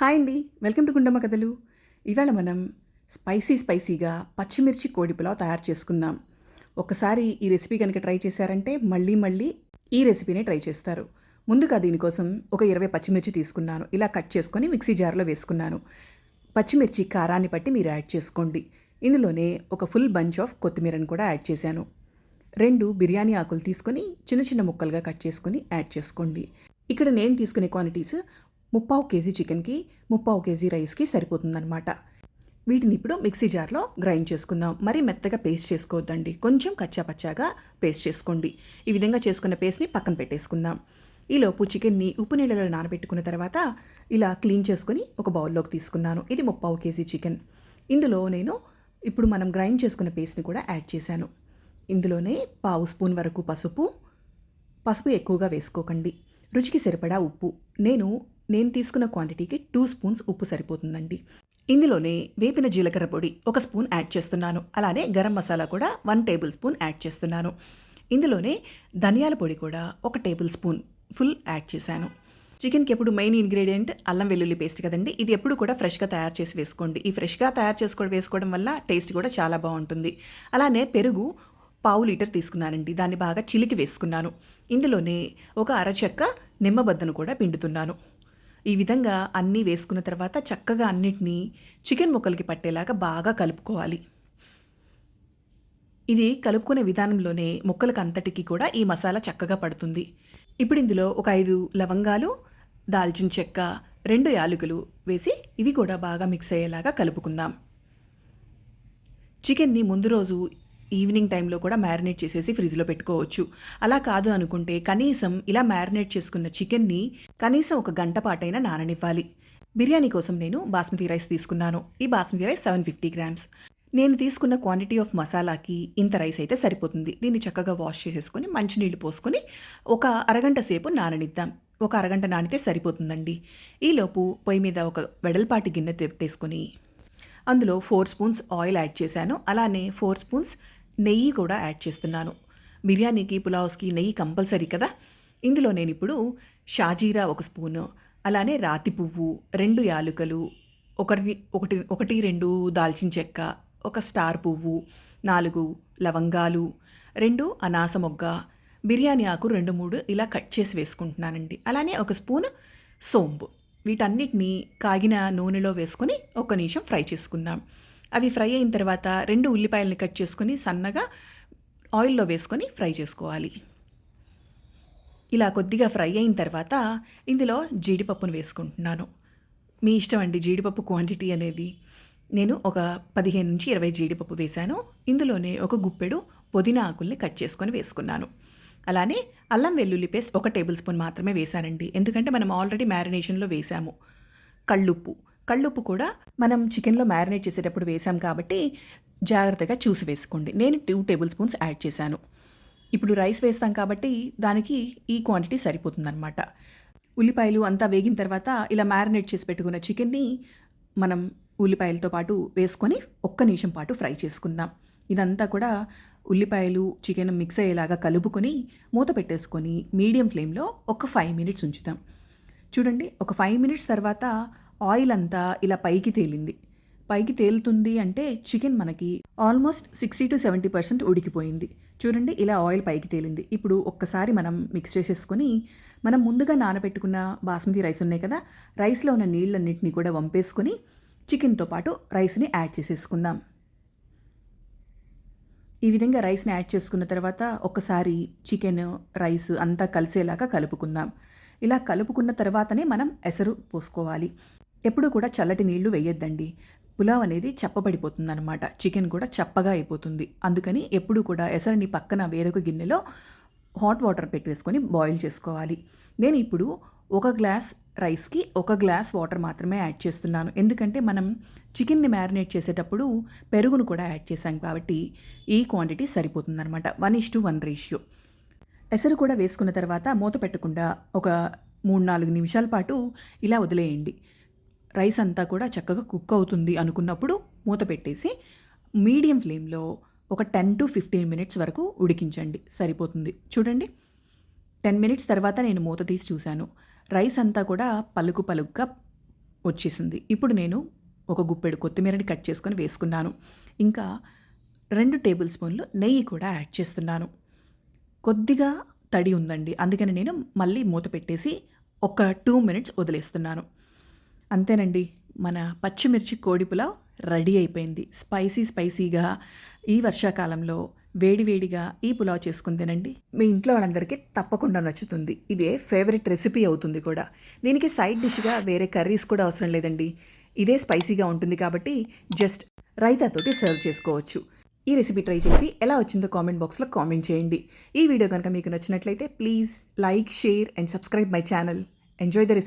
Hi అండి. Welcome to Gundamma కథలు. ఇవాళ మనం స్పైసీ స్పైసీగా పచ్చిమిర్చి కోడి పులావ్ తయారు చేసుకుందాం. ఒకసారి ఈ రెసిపీ కనుక ట్రై చేశారంటే మళ్ళీ మళ్ళీ ఈ రెసిపీని ట్రై చేస్తారు. ముందుగా దీనికోసం ఒక ఇరవై పచ్చిమిర్చి తీసుకున్నాను. ఇలా కట్ చేసుకొని మిక్సీ జార్లో వేసుకున్నాను. పచ్చిమిర్చి కారాన్ని బట్టి మీరు యాడ్ చేసుకోండి. ఇందులోనే ఒక ఫుల్ బంచ్ ఆఫ్ కొత్తిమీరను కూడా యాడ్ చేశాను. రెండు బిర్యానీ ఆకులు తీసుకొని చిన్న చిన్న ముక్కలుగా కట్ చేసుకొని యాడ్ చేసుకోండి. ఇక్కడ నేను తీసుకునే క్వాంటిటీస్ ముప్పావు కేజీ చికెన్కి ముప్పావు కేజీ రైస్కి సరిపోతుందన్నమాట. వీటిని ఇప్పుడు మిక్సీ జార్లో గ్రైండ్ చేసుకుందాం. మరీ మెత్తగా పేస్ట్ చేసుకోవద్దండి. కొంచెం కచ్చాపచ్చాగా పేస్ట్ చేసుకోండి. ఈ విధంగా చేసుకున్న పేస్ట్ని పక్కన పెట్టేసుకుందాం. ఈలోపు చికెన్ని ఉప్పు నీళ్ళలో నానబెట్టుకున్న తర్వాత ఇలా క్లీన్ చేసుకుని ఒక బౌల్లోకి తీసుకున్నాను. ఇది ముప్పావు కేజీ చికెన్. ఇందులో నేను ఇప్పుడు మనం గ్రైండ్ చేసుకున్న పేస్ట్ని కూడా యాడ్ చేశాను. ఇందులోనే పావు స్పూన్ వరకు పసుపు. పసుపు ఎక్కువగా వేసుకోకండి. రుచికి సరిపడా ఉప్పు. నేను నేను తీసుకున్న క్వాంటిటీకి టూ స్పూన్స్ ఉప్పు సరిపోతుందండి. ఇందులోనే వేపిన జీలకర్ర పొడి ఒక స్పూన్ యాడ్ చేస్తున్నాను. అలానే గరం మసాలా కూడా వన్ టేబుల్ స్పూన్ యాడ్ చేస్తున్నాను. ఇందులోనే ధనియాల పొడి కూడా ఒక టేబుల్ స్పూన్ ఫుల్ యాడ్ చేశాను. చికెన్కి ఎప్పుడు మెయిన్ ఇంగ్రీడియంట్ అల్లం వెల్లుల్లి పేస్ట్ కదండి. ఇది ఎప్పుడు కూడా ఫ్రెష్గా తయారు చేసి వేసుకోండి. ఈ ఫ్రెష్గా తయారు చేసుకోవడం వేసుకోవడం వల్ల టేస్ట్ కూడా చాలా బాగుంటుంది. అలానే పెరుగు పావు లీటర్ తీసుకున్నానండి. దాన్ని బాగా చిలికి వేసుకున్నాను. ఇందులోనే ఒక అరచెక్క నిమ్మబద్దను కూడా పిండుతున్నాను. ఈ విధంగా అన్నీ వేసుకున్న తర్వాత చక్కగా అన్నిటినీ చికెన్ ముక్కలకి పట్టేలాగా బాగా కలుపుకోవాలి. ఇది కలుపుకునే విధానంలోనే ముక్కలకు అంతటికి కూడా ఈ మసాలా చక్కగా పడుతుంది. ఇప్పుడు ఇందులో ఒక ఐదు లవంగాలు దాల్చిన చెక్క రెండు యాలకులు వేసి ఇవి కూడా బాగా మిక్స్ అయ్యేలాగా కలుపుకుందాం. చికెన్ని ముందు రోజు ఈవినింగ్ టైంలో కూడా మ్యారినేట్ చేసేసి ఫ్రిడ్జ్లో పెట్టుకోవచ్చు. అలా కాదు అనుకుంటే కనీసం ఇలా మ్యారినేట్ చేసుకున్న చికెన్ని కనీసం ఒక గంట పాటైనా నాననివ్వాలి. బిర్యానీ కోసం నేను బాస్మతి రైస్ తీసుకున్నాను. ఈ basmati rice seven fifty grams. నేను తీసుకున్న క్వాంటిటీ ఆఫ్ మసాలాకి ఇంత రైస్ అయితే సరిపోతుంది. దీన్ని చక్కగా వాష్ చేసేసుకొని మంచినీళ్ళు పోసుకొని ఒక అరగంట సేపు నాననిద్దాం. ఒక అరగంట నానితే సరిపోతుందండి. ఈలోపు పొయ్యి మీద ఒక వెడల్పాటి గిన్నె పెట్టేసుకొని అందులో ఫోర్ స్పూన్స్ ఆయిల్ యాడ్ చేశాను. అలానే ఫోర్ స్పూన్స్ నెయ్యి కూడా యాడ్ చేస్తున్నాను. బిర్యానీకి పులావ్స్కి నెయ్యి కంపల్సరీ కదా? ఇందులో నేను ఇప్పుడు షాజీరా ఒక స్పూను అలానే రాతి పువ్వు రెండు యాలుకలు ఒకటి ఒకటి ఒకటి రెండు దాల్చిన చెక్క ఒక స్టార్ పువ్వు నాలుగు లవంగాలు రెండు అనాస మొగ్గ బిర్యానీ ఆకు రెండు మూడు ఇలా కట్ చేసి వేసుకుంటున్నానండి. అలానే ఒక స్పూన్ సోంపు. వీటన్నిటిని కాగిన నూనెలో వేసుకొని ఒక నిమిషం ఫ్రై చేసుకుందాం. అవి ఫ్రై అయిన తర్వాత రెండు ఉల్లిపాయలని కట్ చేసుకొని సన్నగా ఆయిల్లో వేసుకొని ఫ్రై చేసుకోవాలి. ఇలా కొద్దిగా ఫ్రై అయిన తర్వాత ఇందులో జీడిపప్పును వేసుకుంటున్నాను. మీ ఇష్టం అండి జీడిపప్పు క్వాంటిటీ అనేది. నేను ఒక పదిహేను నుంచి ఇరవై జీడిపప్పు వేశాను. ఇందులోనే ఒక గుప్పెడు పుదీనా ఆకుల్ని కట్ చేసుకొని వేసుకున్నాను. అలానే అల్లం వెల్లుల్లి పేస్ట్ ఒక టేబుల్ స్పూన్ మాత్రమే వేశానండి. ఎందుకంటే మనం ఆల్రెడీ మ్యారినేషన్లో వేసాము కళ్ళుప్పు. కళ్ళుప్పు కూడా మనం చికెన్లో మ్యారినేట్ చేసేటప్పుడు వేసాం కాబట్టి జాగ్రత్తగా చూసి వేసుకోండి. నేను టూ టేబుల్ స్పూన్స్ యాడ్ చేశాను. ఇప్పుడు రైస్ వేస్తాం కాబట్టి దానికి ఈ క్వాంటిటీ సరిపోతుందన్నమాట. ఉల్లిపాయలు అంతా వేగిన తర్వాత ఇలా మ్యారినేట్ చేసి పెట్టుకున్న చికెన్ని మనం ఉల్లిపాయలతో పాటు వేసుకొని ఒక్క నిమిషం పాటు ఫ్రై చేసుకుందాం. ఇదంతా కూడా ఉల్లిపాయలు చికెన్ మిక్స్ అయ్యేలాగా కలుపుకొని మూత పెట్టేసుకొని మీడియం ఫ్లేమ్లో ఒక ఫైవ్ మినిట్స్ ఉంచుతాం. చూడండి ఒక ఫైవ్ మినిట్స్ తర్వాత ఆయిల్ అంతా ఇలా పైకి తేలింది. పైకి తేలుతుంది అంటే చికెన్ మనకి almost sixty to seventy percent ఉడికిపోయింది. చూడండి ఇలా ఆయిల్ పైకి తేలింది. ఇప్పుడు ఒక్కసారి మనం మిక్స్ చేసేసుకొని మనం ముందుగా నానబెట్టుకున్న బాస్మతి రైస్ ఉన్నాయి కదా రైస్లో ఉన్న నీళ్ళన్నింటినీ కూడా వంపేసుకొని చికెన్తో పాటు రైస్ని యాడ్ చేసేసుకుందాం. ఈ విధంగా రైస్ని యాడ్ చేసుకున్న తర్వాత ఒకసారి చికెన్ రైస్ అంతా కలిసేలాగా కలుపుకుందాం. ఇలా కలుపుకున్న తర్వాతనే మనం ఎసరు పోసుకోవాలి. ఎప్పుడు కూడా చల్లటి నీళ్ళు వేయొద్దండి. పులావ్ అనేది చప్పబడిపోతుంది అనమాట చికెన్ కూడా చప్పగా అయిపోతుంది. అందుకని ఎప్పుడు కూడా ఎసరిని పక్కన వేరొక గిన్నెలో హాట్ వాటర్ పెట్టేసుకొని బాయిల్ చేసుకోవాలి. నేను ఇప్పుడు ఒక గ్లాస్ రైస్కి ఒక గ్లాస్ వాటర్ మాత్రమే యాడ్ చేస్తున్నాను. ఎందుకంటే మనం చికెన్ని మ్యారినేట్ చేసేటప్పుడు పెరుగును కూడా యాడ్ చేశాం కాబట్టి ఈ quantity సరిపోతుందన్నమాట. One is to one ratio. ఎసరు కూడా వేసుకున్న తర్వాత మూత పెట్టకుండా ఒక మూడు నాలుగు నిమిషాల పాటు ఇలా వదిలేయండి. రైస్ అంతా కూడా చక్కగా కుక్ అవుతుంది అనుకున్నప్పుడు మూత పెట్టేసి మీడియం ఫ్లేమ్లో ఒక టెన్ టు ఫిఫ్టీన్ మినిట్స్ వరకు ఉడికించండి. సరిపోతుంది. చూడండి. టెన్ మినిట్స్ తర్వాత నేను మూత తీసి చూశాను. రైస్ అంతా కూడా పలుకు పలుగ్గా వచ్చేసింది. ఇప్పుడు నేను ఒక గుప్పెడు కొత్తిమీరని కట్ చేసుకొని వేసుకున్నాను. ఇంకా రెండు టేబుల్ స్పూన్లు నెయ్యి కూడా యాడ్ చేస్తున్నాను. కొద్దిగా తడి ఉందండి. అందుకని నేను మళ్ళీ మూత పెట్టేసి ఒక టూ మినిట్స్ వదిలేస్తున్నాను. అంతేనండి మన పచ్చిమిర్చి కోడి పులావ్ రెడీ అయిపోయింది. స్పైసీ స్పైసీగా ఈ వర్షాకాలంలో వేడివేడిగా ఈ పులావ్ చేసుకుని తినండి. మీ ఇంట్లో వాళ్ళందరికీ తప్పకుండా నచ్చుతుంది. ఇదే ఫేవరెట్ రెసిపీ అవుతుంది కూడా. దీనికి సైడ్ డిష్గా వేరే కర్రీస్ కూడా అవసరం లేదండి. ఇదే స్పైసీగా ఉంటుంది కాబట్టి జస్ట్ రైతాతోటి సర్వ్ చేసుకోవచ్చు. ఈ రెసిపీ ట్రై చేసి ఎలా వచ్చిందో కామెంట్ బాక్స్లో కామెంట్ చేయండి. ఈ వీడియో కనుక మీకు నచ్చినట్లయితే please like share and subscribe my channel. Enjoy the recipe.